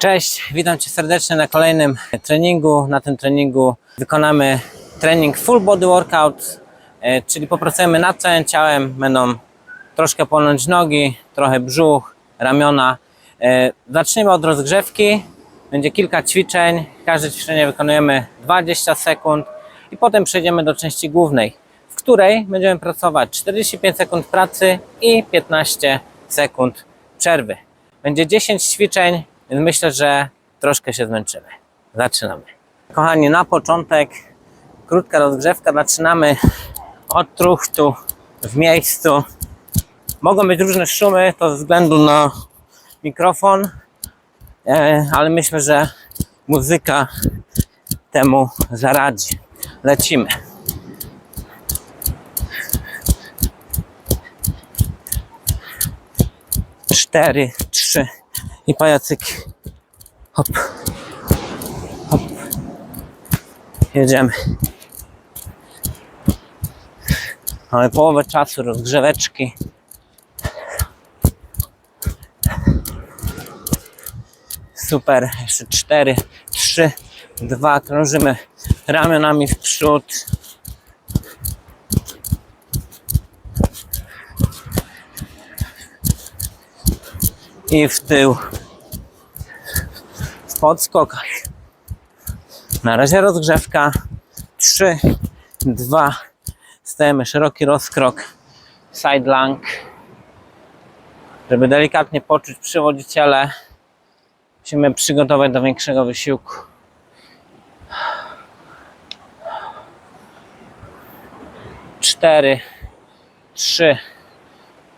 Cześć, witam Cię serdecznie na kolejnym treningu. Na tym treningu wykonamy trening full body workout, e, czyli popracujemy nad całym ciałem. Będą troszkę płonąć nogi, trochę brzuch, ramiona. E, Zaczniemy od rozgrzewki. Będzie kilka ćwiczeń. Każde ćwiczenie wykonujemy 20 sekund i potem przejdziemy do części głównej, w której będziemy pracować 45 sekund pracy i 15 sekund przerwy. Będzie 10 ćwiczeń, więc myślę, że troszkę się zmęczymy. Zaczynamy. Kochani, na początek krótka rozgrzewka. Zaczynamy od truchtu w miejscu. Mogą być różne szumy, to ze względu na mikrofon, e, ale myślę, że muzyka temu zaradzi. Lecimy. Cztery, trzy i pajacyk. Hop, hop. Jedziemy. Mamy połowę czasu rozgrzeweczki. Super, jeszcze cztery, trzy, dwa. Krążymy ramionami w przód. I w tył. W podskokach. Na razie rozgrzewka. Trzy, dwa. Stajemy szeroki rozkrok. Side long. Żeby delikatnie poczuć przywodziciele, musimy przygotować do większego wysiłku. Cztery, trzy,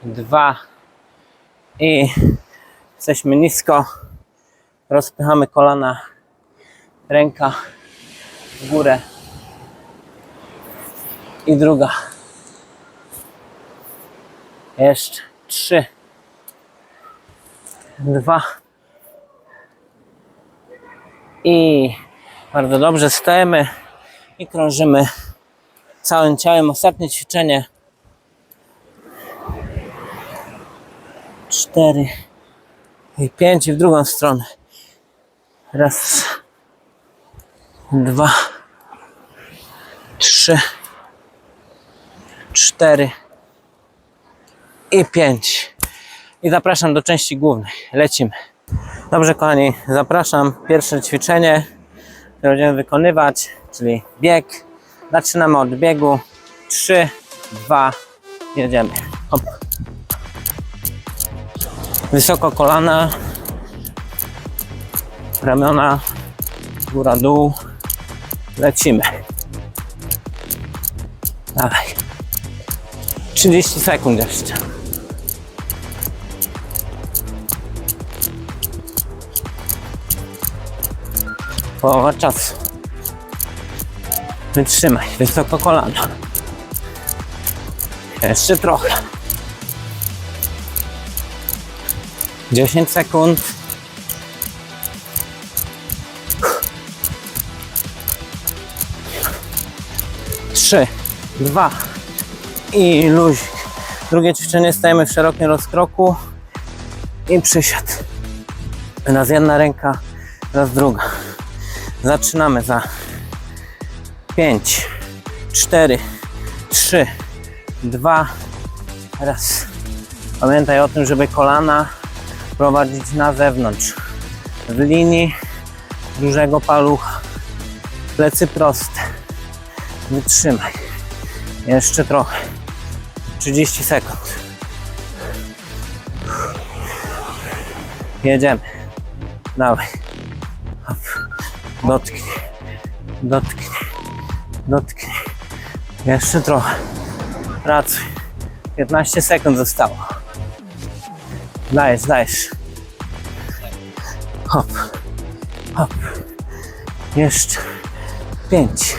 dwa i jesteśmy nisko. Rozpychamy kolana, ręka w górę i druga. Jeszcze trzy, dwa i bardzo dobrze stajemy i krążymy całym ciałem. Ostatnie ćwiczenie. Cztery i pięć i w drugą stronę. Raz, dwa, trzy, cztery i pięć. I zapraszam do części głównej. Lecimy. Dobrze, kochani, zapraszam. Pierwsze ćwiczenie, które będziemy wykonywać, czyli bieg. Zaczynamy od biegu. Trzy, dwa, jedziemy. Hop. Wysoko kolana, ramiona, góra, dół. Lecimy. Dawaj. 30 sekund jeszcze. Połowa czasu. Wytrzymaj, wysoko kolana. Jeszcze trochę. 10 sekund. Trzy, dwa i luzik. Drugie ćwiczenie stajemy w szerokim rozkroku i przysiad. Raz jedna ręka, raz druga. Zaczynamy za 5, 4, 3, 2, raz. Pamiętaj o tym, żeby kolana prowadzić na zewnątrz. W linii dużego palucha. Plecy proste. Wytrzymaj. Jeszcze trochę. 30 sekund. Jedziemy. Dawaj. Hop. Dotknij. Dotknij. Dotknij. Jeszcze trochę. Pracuj. 15 sekund zostało. Dajesz, dajesz. Hop. Hop. Jeszcze. 5,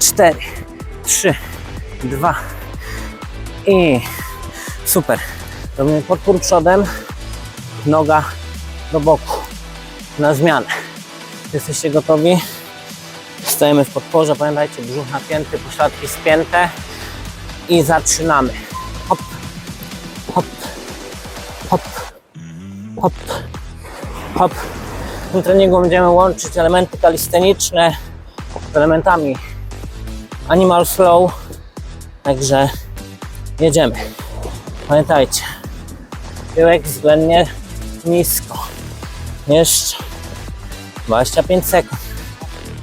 4, 3, 2 i super. Robimy podpór przodem, noga do boku na zmianę. Jesteście gotowi? Stajemy w podporze, pamiętajcie, brzuch napięty, pośladki spięte i zaczynamy. Hop, hop, hop, hop, hop. tym treningu będziemy łączyć elementy kalisteniczne z elementami animal flow. Także jedziemy. Pamiętajcie, tyłek względnie nisko. Jeszcze 25 sekund.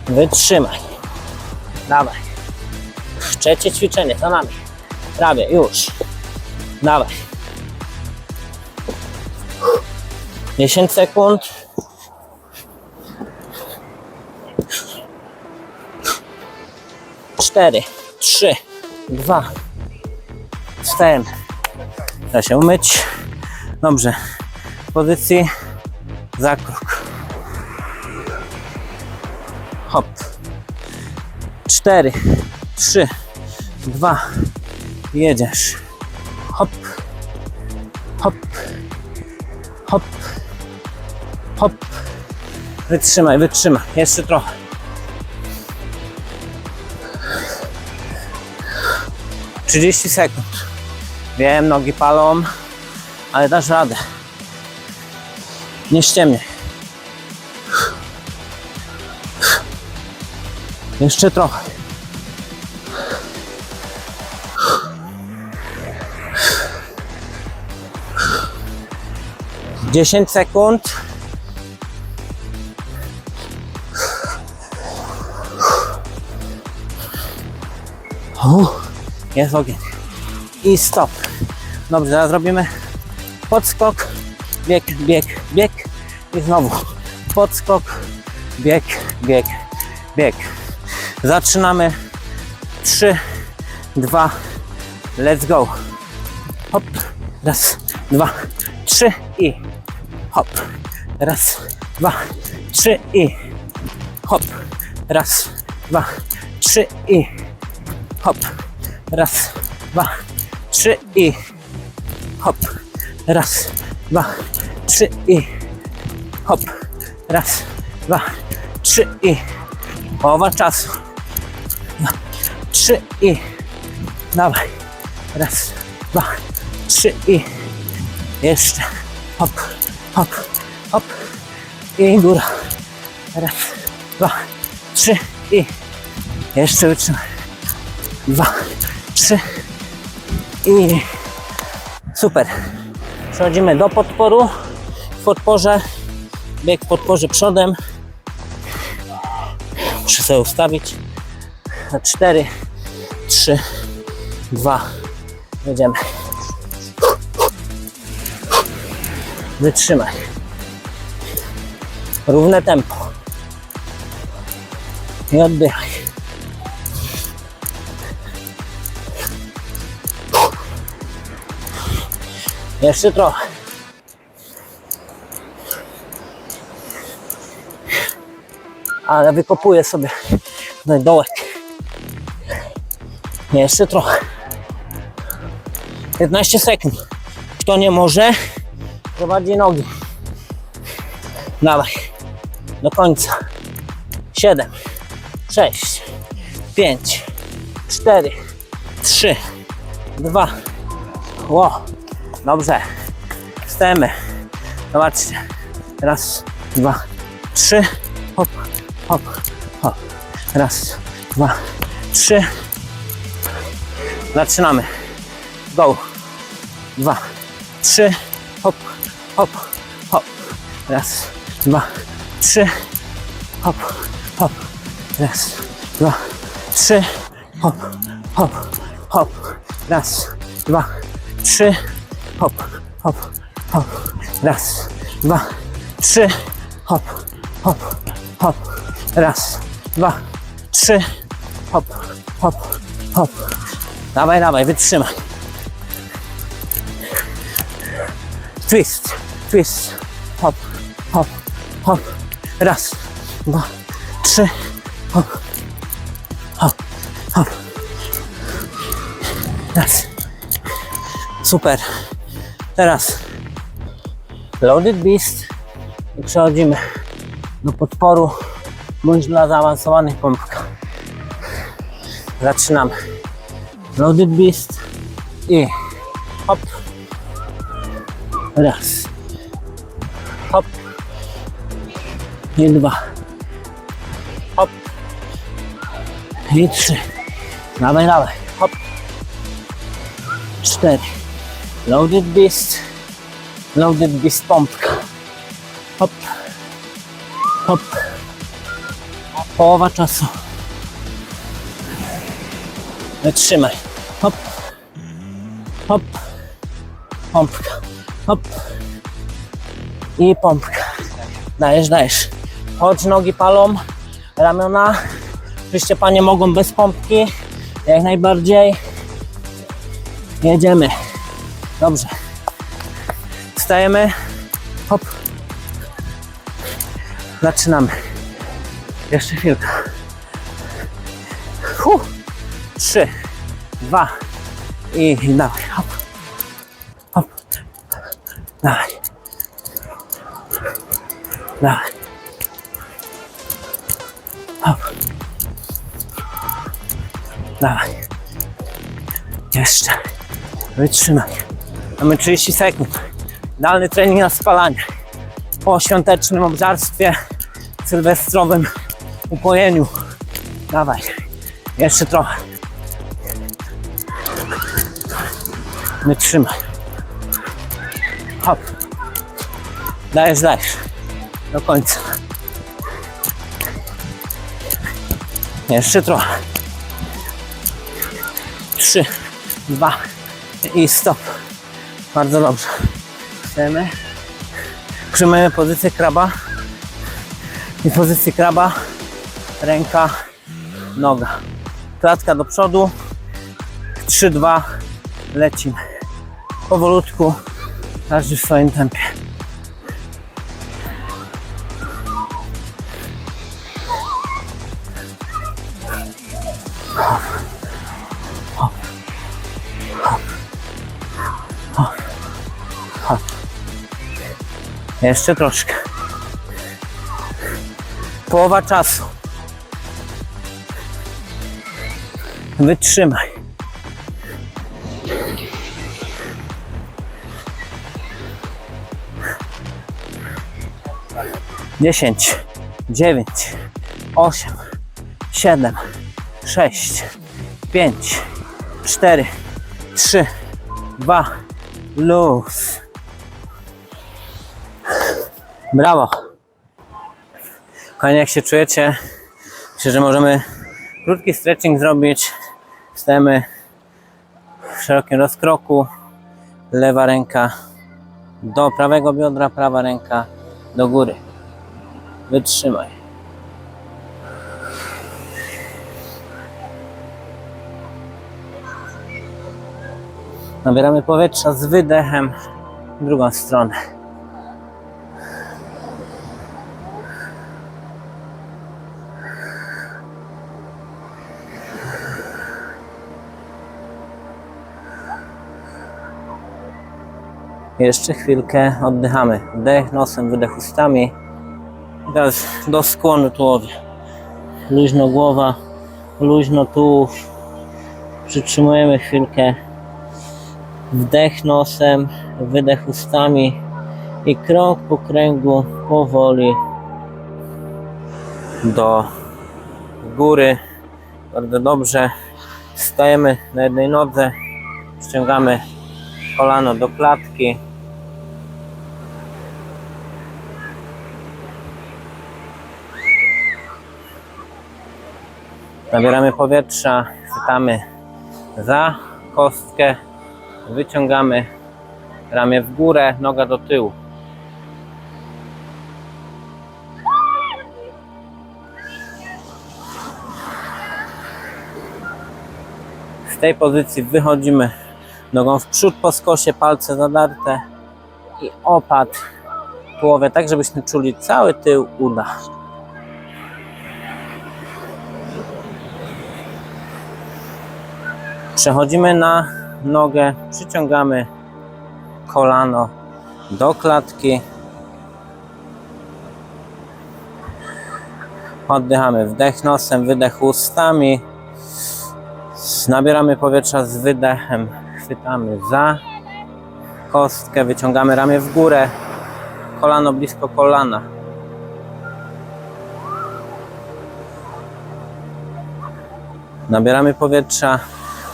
Wytrzymaj. Dawaj. Trzecie ćwiczenie za nami. Prawie, już. Dawaj. 10 sekund. Cztery, trzy, dwa. Wstajemy. Trzeba się umyć. Dobrze. Pozycji zakrok. Hop. Cztery, trzy, dwa. Jedziesz. Hop. Hop. Hop. Hop. Wytrzymaj, wytrzymaj. Jeszcze trochę. Trzydzieści sekund. Wiem, nogi palą, ale dasz radę. Nie ściemnie. Jeszcze trochę. Dziesięć sekund. Uff, jest ogień. I stop. Dobrze, teraz robimy podskok, bieg, bieg, bieg i znowu podskok, bieg, bieg, bieg. Zaczynamy. 3, 2, let's go. Hop, raz, dwa, trzy i hop. Raz, dwa, trzy i hop. Raz, dwa, trzy i hop. Raz, dwa, trzy i hop. Raz, dwa, trzy i hop. Raz, dwa, trzy i połowa czasu. Dwa, trzy i dawaj. Raz, dwa, trzy i jeszcze hop, hop, hop i góra. Raz, dwa, trzy i jeszcze wytrzymaj. Dwa, i super. Przechodzimy do podporu. W podporze, bieg w podporze przodem. Muszę sobie ustawić. Na cztery, trzy, dwa. Jedziemy. Wytrzymaj. Równe tempo. Nie oddychaj. Jeszcze trochę. Ale wykopuję sobie ten dołek. Jeszcze trochę. 15 sekund. Kto nie może, prowadzi nogi. Dawaj. Do końca. 7, 6, 5, 4, 3, 2. Ło. Dobrze. Wstajemy. Zobaczcie. Raz, dwa, trzy. Hop, hop, hop. Raz, dwa, trzy. Zaczynamy. Go. Dwa, trzy. Hop, hop, hop. Raz, dwa, trzy. Hop, hop. Raz, dwa, trzy. Hop, hop, hop. Raz, dwa, trzy. Hop, hop, hop. Raz, dwa, trzy. Hop, hop, hop. Raz, dwa, trzy. Hop, hop, hop. Dawaj, dawaj, wytrzymaj. Twist, twist. Hop, hop, hop. Raz, dwa, trzy. Hop, hop, hop. Raz. Super. Teraz Loaded Beast i przechodzimy do podporu bądź dla zaawansowanych pompek. Zaczynamy. Loaded Beast i hop. Raz. Hop. I dwa. Hop. I trzy. Dawaj, dawaj. Hop. Cztery. Loaded beast. Loaded beast pompka. Hop. Hop. Połowa czasu. Wytrzymaj. Hop. Hop. Pompka. Hop. I pompka. Dajesz, dajesz. Chodź, nogi palą, ramiona. Oczywiście panie mogą bez pompki. Jak najbardziej. Jedziemy. Dobrze. Wstajemy. Hop. Zaczynamy. Jeszcze chwilkę. Huh. Trzy, dwa i dawaj. Hop. Hop. Dawaj. Dawaj. Hop. Dawaj. Jeszcze. Wytrzymaj. Mamy 30 sekund. Dalny trening na spalanie. Po świątecznym obżarstwie, sylwestrowym upojeniu. Dawaj. Jeszcze trochę. Wytrzymaj. Hop. Dajesz, dajesz. Do końca. Jeszcze trochę. Trzy, dwa i stop. Bardzo dobrze. Chcemy. Trzymamy pozycję kraba. I pozycję kraba. Ręka, noga. Klatka do przodu. 3, 2. Lecimy. Powolutku. Każdy w swoim tempie. Jeszcze troszkę. Połowa czasu. Wytrzymaj. Dziesięć, dziewięć, osiem, siedem, sześć, pięć, cztery, trzy, dwa, luz. Brawo. Kochani, jak się czujecie? Myślę, że możemy krótki stretching zrobić. Stajemy w szerokim rozkroku. Lewa ręka do prawego biodra, prawa ręka do góry. Wytrzymaj. Nabieramy powietrza z wydechem w drugą stronę. Jeszcze chwilkę oddychamy. Wdech nosem, wydech ustami. Teraz do skłonu tułowia. Luźno głowa, luźno tułów. Przytrzymujemy chwilkę. Wdech nosem, wydech ustami i krok po kręgu powoli do góry. Bardzo dobrze. Stajemy na jednej nodze, ściągamy kolano do klatki. Nabieramy powietrza, chwytamy za kostkę, wyciągamy ramię w górę, noga do tyłu. Z tej pozycji wychodzimy nogą w przód po skosie, palce zadarte i opad połowę, tak żebyśmy czuli cały tył uda. Przechodzimy na nogę, przyciągamy kolano do klatki. Oddychamy wdech nosem, wydech ustami. Nabieramy powietrza z wydechem chwytamy za kostkę, wyciągamy ramię w górę, kolano blisko kolana. Nabieramy powietrza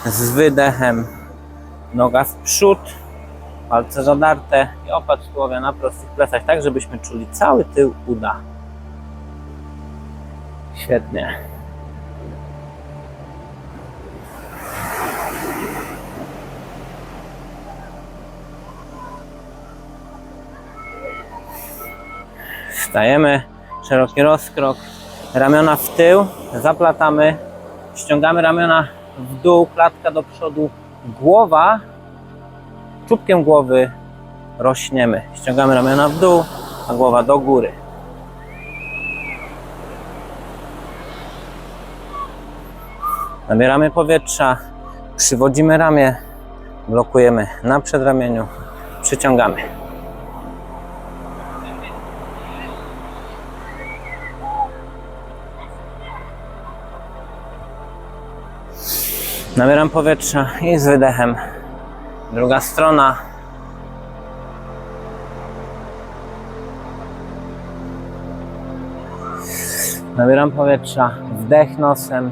z wydechem. Noga w przód, palce zadarte i opad tułowia na prostych plecach, tak żebyśmy czuli cały tył uda. Świetnie. Wstajemy, szeroki rozkrok, ramiona w tył, zaplatamy, ściągamy ramiona w dół, klatka do przodu, głowa, czubkiem głowy rośniemy. Ściągamy ramiona w dół, a głowa do góry. Nabieramy powietrza, przywodzimy ramię, blokujemy na przedramieniu, przyciągamy. Nabieram powietrza i z wydechem. Druga strona. Nabieram powietrza, wdech nosem,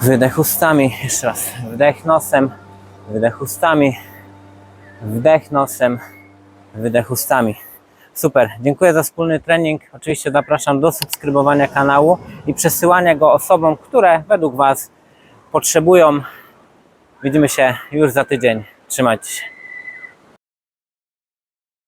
wydech ustami. Jeszcze raz. Wdech nosem, wydech ustami, wdech nosem, wydech ustami. Super, dziękuję za wspólny trening. Oczywiście zapraszam do subskrybowania kanału i przesyłania go osobom, które według Was potrzebują. Widzimy się już za tydzień. Trzymajcie się.